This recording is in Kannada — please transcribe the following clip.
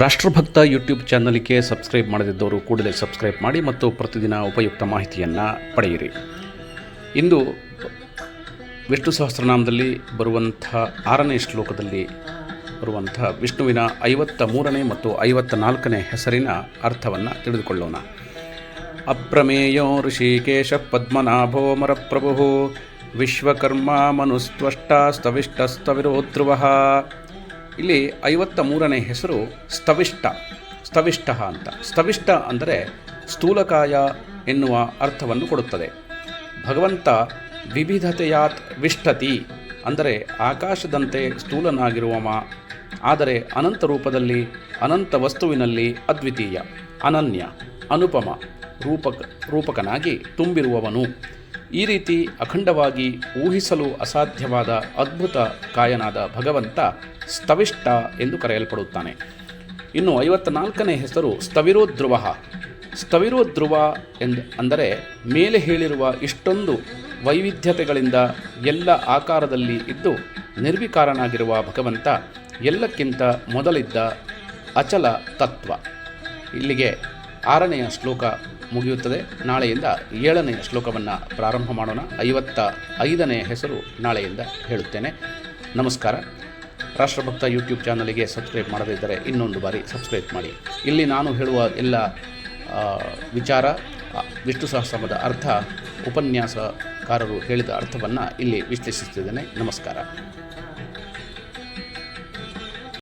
ರಾಷ್ಟ್ರಭಕ್ತ ಯೂಟ್ಯೂಬ್ ಚಾನಲ್ಗೆ ಸಬ್ಸ್ಕ್ರೈಬ್ ಮಾಡದಿದ್ದವರು ಕೂಡಲೇ ಸಬ್ಸ್ಕ್ರೈಬ್ ಮಾಡಿ ಮತ್ತು ಪ್ರತಿದಿನ ಉಪಯುಕ್ತ ಮಾಹಿತಿಯನ್ನು ಪಡೆಯಿರಿ. ಇಂದು ವಿಷ್ಣು ಸಹಸ್ರನಾಮದಲ್ಲಿ ಬರುವಂಥ ಆರನೇ ಶ್ಲೋಕದಲ್ಲಿ ಬರುವಂಥ ವಿಷ್ಣುವಿನ ಐವತ್ತ ಮೂರನೇ ಮತ್ತು ಐವತ್ತ ನಾಲ್ಕನೇ ಹೆಸರಿನ ಅರ್ಥವನ್ನು ತಿಳಿದುಕೊಳ್ಳೋಣ. ಅಪ್ರಮೇಯೋ ಋಷಿಕೇಶ ಪದ್ಮನಾಭೋ ಮರಪ್ರಭು ವಿಶ್ವಕರ್ಮ ಮನುಸ್ತ್ವಷ್ಟ ಸ್ತವಿಷ್ಟಸ್ತವಿರೋ ಧ್ರುವ ಇಲ್ಲಿ ಐವತ್ತ ಮೂರನೇ ಹೆಸರು ಸ್ತವಿಷ್ಟ ಸ್ತವಿಷ್ಟ ಅಂತ. ಸ್ತವಿಷ್ಟ ಅಂದರೆ ಸ್ಥೂಲಕಾಯ ಎನ್ನುವ ಅರ್ಥವನ್ನು ಕೊಡುತ್ತದೆ. ಭಗವಂತ ವಿವಿಧತೆಯಾತ್ ವಿಷ್ಟತಿ ಅಂದರೆ ಆಕಾಶದಂತೆ ಸ್ಥೂಲನಾಗಿರುವವ, ಆದರೆ ಅನಂತ ರೂಪದಲ್ಲಿ, ಅನಂತ ವಸ್ತುವಿನಲ್ಲಿ ಅದ್ವಿತೀಯ, ಅನನ್ಯ, ಅನುಪಮ, ರೂಪಕ, ರೂಪಕನಾಗಿ ತುಂಬಿರುವವನು. ಈ ರೀತಿ ಅಖಂಡವಾಗಿ ಊಹಿಸಲು ಅಸಾಧ್ಯವಾದ ಅದ್ಭುತ ಕಾಯನಾದ ಭಗವಂತ ಸ್ತವಿಷ್ಟ ಎಂದು ಕರೆಯಲ್ಪಡುತ್ತಾನೆ. ಇನ್ನು ಐವತ್ತ ನಾಲ್ಕನೇ ಹೆಸರು ಸ್ತವಿರೋಧ್ರುವ. ಸ್ತವಿರೋಧ್ರುವ ಎಂದು, ಅಂದರೆ ಮೇಲೆ ಹೇಳಿರುವ ಇಷ್ಟೊಂದು ವೈವಿಧ್ಯತೆಗಳಿಂದ ಎಲ್ಲ ಆಕಾರದಲ್ಲಿ ಇದ್ದು ನಿರ್ವಿಕಾರನಾಗಿರುವ ಭಗವಂತ ಎಲ್ಲಕ್ಕಿಂತ ಮೊದಲಿದ್ದ ಅಚಲ ತತ್ವ. ಇಲ್ಲಿಗೆ ಆರನೆಯ ಶ್ಲೋಕ ಮುಗಿಯುತ್ತದೆ. ನಾಳೆಯಿಂದ ಏಳನೇ ಶ್ಲೋಕವನ್ನು ಪ್ರಾರಂಭ ಮಾಡೋಣ. ಐವತ್ತ ಐದನೆಯ ಹೆಸರು ನಾಳೆಯಿಂದ ಹೇಳುತ್ತೇನೆ. ನಮಸ್ಕಾರ. ರಾಷ್ಟ್ರಭಕ್ತ ಯೂಟ್ಯೂಬ್ ಚಾನಲಿಗೆ ಸಬ್ಸ್ಕ್ರೈಬ್ ಮಾಡದಿದ್ದರೆ ಇನ್ನೊಂದು ಬಾರಿ ಸಬ್ಸ್ಕ್ರೈಬ್ ಮಾಡಿ. ಇಲ್ಲಿ ನಾನು ಹೇಳುವ ಎಲ್ಲ ವಿಚಾರ ವಿಷ್ಣು ಸಹಸ್ರಮದ ಅರ್ಥ, ಉಪನ್ಯಾಸಕಾರರು ಹೇಳಿದ ಅರ್ಥವನ್ನು ಇಲ್ಲಿ ವಿಶ್ಲೇಷಿಸುತ್ತಿದ್ದೇನೆ. ನಮಸ್ಕಾರ.